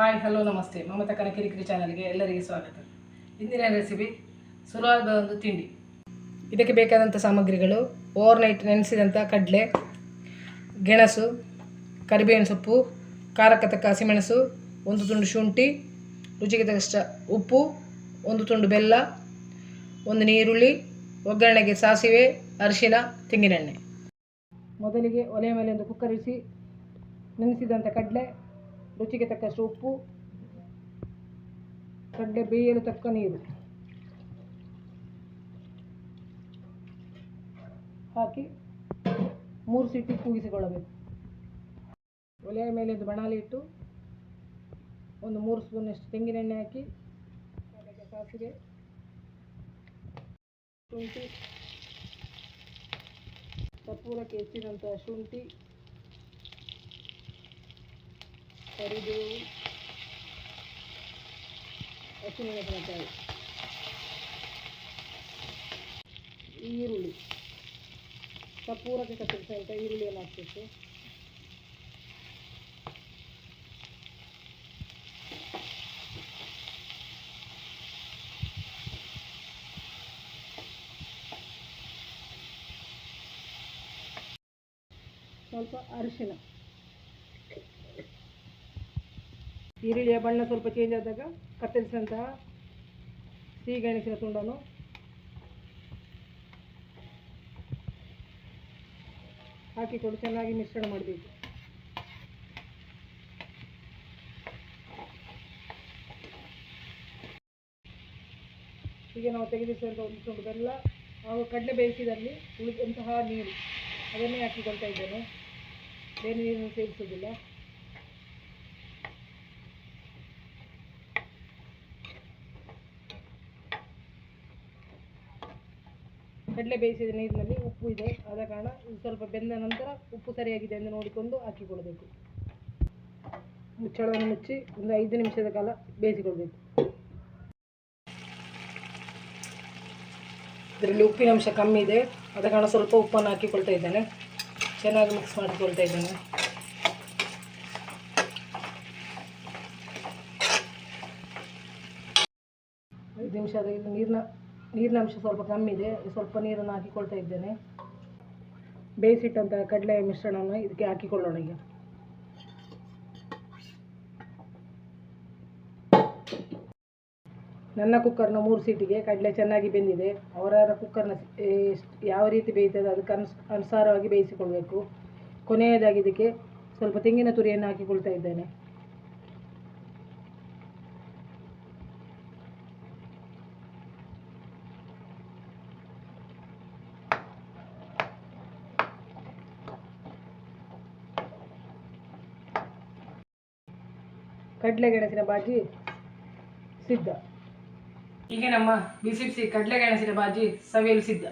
Hi, hello, ನಮಸ್ತೆ. ಮಮತಾ ಕನಕಿರಿಕಿರಿ ಚಾನಲ್ಗೆ ಎಲ್ಲರಿಗೆ ಸ್ವಾಗತ. ಇಂದಿನ ರೆಸಿಪಿ ಸುಲಭದ ಒಂದು ತಿಂಡಿ. ಇದಕ್ಕೆ ಬೇಕಾದಂಥ ಸಾಮಗ್ರಿಗಳು ಓವರ್ ನೈಟ್ ನೆನೆಸಿದಂಥ ಕಡಲೆ, ಗೆಣಸು, ಕರಿಬೇವಿನ ಸೊಪ್ಪು ಖಾರಕ್ಕೆ ತಕ್ಕ ಹಸಿಮೆಣಸು, ಒಂದು ತುಂಡು ಶುಂಠಿ, ರುಚಿಗೆ ತಕ್ಕಷ್ಟ ಉಪ್ಪು, ಒಂದು ತುಂಡು ಬೆಲ್ಲ, ಒಂದು ನೀರುಳ್ಳಿ, ಒಗ್ಗರಣೆಗೆ ಸಾಸಿವೆ, ಅರಿಶಿನ, ತೆಂಗಿನೆಣ್ಣೆ. ಮೊದಲಿಗೆ ಒಲೆ ಮೇಲೆ ಒಂದು ಕುಕ್ಕರ್ ಇರಿಸಿ, ನೆನೆಸಿದಂಥ ಕಡಲೆ ರುಚಿಗೆ ತಕ್ಕಷ್ಟು ಉಪ್ಪು, ಕಡಲೆ ಬೇಯಲು ತಕ್ಕ ನೀರು ಹಾಕಿ ಮೂರು ಸಿಟಿ ಕೂಗಿಸಿಕೊಳ್ಳಬೇಕು. ಒಲೆಯ ಮೇಲೆ ಒಂದು ಬಣಾಲಿ ಇಟ್ಟು ಒಂದು ಮೂರು ಸ್ಪೂನಷ್ಟು ತೆಂಗಿನೆಣ್ಣೆ ಹಾಕಿ ಅದಕ್ಕೆ ಸಾಸಿವೆ ಶುಂಠಿ, ಕರ್ಪೂರಕ್ಕೆ ಹೆಚ್ಚಿದಂಥ ಶುಂಠಿ ಕರಿಬೇವು ಹಸಿಮೆಣಸಿನಕಾಯಿ. ಈರುಳ್ಳಿ. ಅಂತ ಕತ್ತರಿಸಿದಂಥ ಈರುಳ್ಳಿಯನ್ನು ಹಾಕಬೇಕು. ಸ್ವಲ್ಪ ಅರಿಶಿನ ಈರುಳ್ಳಿಯ ಬಣ್ಣ ಸ್ವಲ್ಪ ಚೇಂಜ್ ಆದಾಗ ಕತ್ತರಿಸಿದಂತಹ ಸಿಹಿಗೆಣಸಿನ ತುಂಡನ್ನು ಹಾಕಿಕೊಂಡು ಚೆನ್ನಾಗಿ ಮಿಶ್ರಣ ಮಾಡಬೇಕು. ಈಗ ನಾವು ತೆಗೆದಿಸಿದಂಥ ಒಂದು ತುಂಡು ಬೆಲ್ಲ, ಹಾಗೂ ಕಡಲೆ ಬೇಯಿಸಿದಲ್ಲಿ ಉಳಿದಂತಹ ನೀರು, ಅದನ್ನೇ ಹಾಕಿಕೊಳ್ತಾ ಇದ್ದೇನೆ. ಬೇರೆ ನೀರನ್ನು ಸೇರಿಸುವುದಿಲ್ಲ. ಕಡಲೆ ಬೇಯಿಸಿದ ನೀರಿನಲ್ಲಿ ಉಪ್ಪು ಇದೆ. ಆದ ಕಾರಣ ಸ್ವಲ್ಪ ಬೆಂದ ನಂತರ ಉಪ್ಪು ಸರಿಯಾಗಿದೆ ಎಂದು ನೋಡಿಕೊಂಡು ಹಾಕಿಕೊಳ್ಳಬೇಕು. ಮುಚ್ಚಳವನ್ನು ಮುಚ್ಚಿ ಒಂದು ಐದು ನಿಮಿಷದ ಕಾಲ ಬೇಯಿಸಿಕೊಳ್ಬೇಕು. ಇದರಲ್ಲಿ ಉಪ್ಪಿನ ಅಂಶ ಕಮ್ಮಿ ಇದೆ. ಆದ ಕಾರಣ ಸ್ವಲ್ಪ ಉಪ್ಪನ್ನು ಹಾಕಿಕೊಳ್ತಾ ಇದ್ದೇನೆ. ಚೆನ್ನಾಗಿ ಮಿಕ್ಸ್ ಮಾಡಿಕೊಳ್ತಾ ಇದ್ದೇನೆ. ಐದು ನಿಮಿಷ ಆದ ಇದು ನೀರಿನ ನೀರಿನ ಅಂಶ ಸ್ವಲ್ಪ ಕಮ್ಮಿ ಇದೆ, ಸ್ವಲ್ಪ ನೀರನ್ನು ಹಾಕಿಕೊಳ್ತಾ ಇದ್ದೇನೆ. ಬೇಯಿಸಿಟ್ಟಂಥ ಕಡಲೆ ಮಿಶ್ರಣವನ್ನು ಇದಕ್ಕೆ ಹಾಕಿಕೊಳ್ಳೋಣ ಈಗ. ನನ್ನ ಕುಕ್ಕರ್ನ ಮೂರು ಸೀಟಿಗೆ ಕಡಲೆ ಚೆನ್ನಾಗಿ ಬೆಂದಿದೆ. ಅವರವರ ಕುಕ್ಕರ್ನ ಯಾವ ರೀತಿ ಬೇಯ್ತದೆ ಅದಕ್ಕೆ ಅನುಸ್ ಅನುಸಾರವಾಗಿ ಬೇಯಿಸಿಕೊಳ್ಬೇಕು. ಕೊನೆಯದಾಗಿ ಇದಕ್ಕೆ ಸ್ವಲ್ಪ ತೆಂಗಿನ ತುರಿಯನ್ನು ಹಾಕಿಕೊಳ್ತಾ ಇದ್ದೇನೆ. ಕಡಲೆ ಗೆಣಸಿನ ಬಾಜಿ ಸಿದ್ಧ. ಹೀಗೆ ನಮ್ಮ ಬಿಸಿ ಬಿಸಿ ಕಡಲೆ ಗೆಣಸಿನ ಬಾಜಿ ಸವಿಯಲು ಸಿದ್ಧ.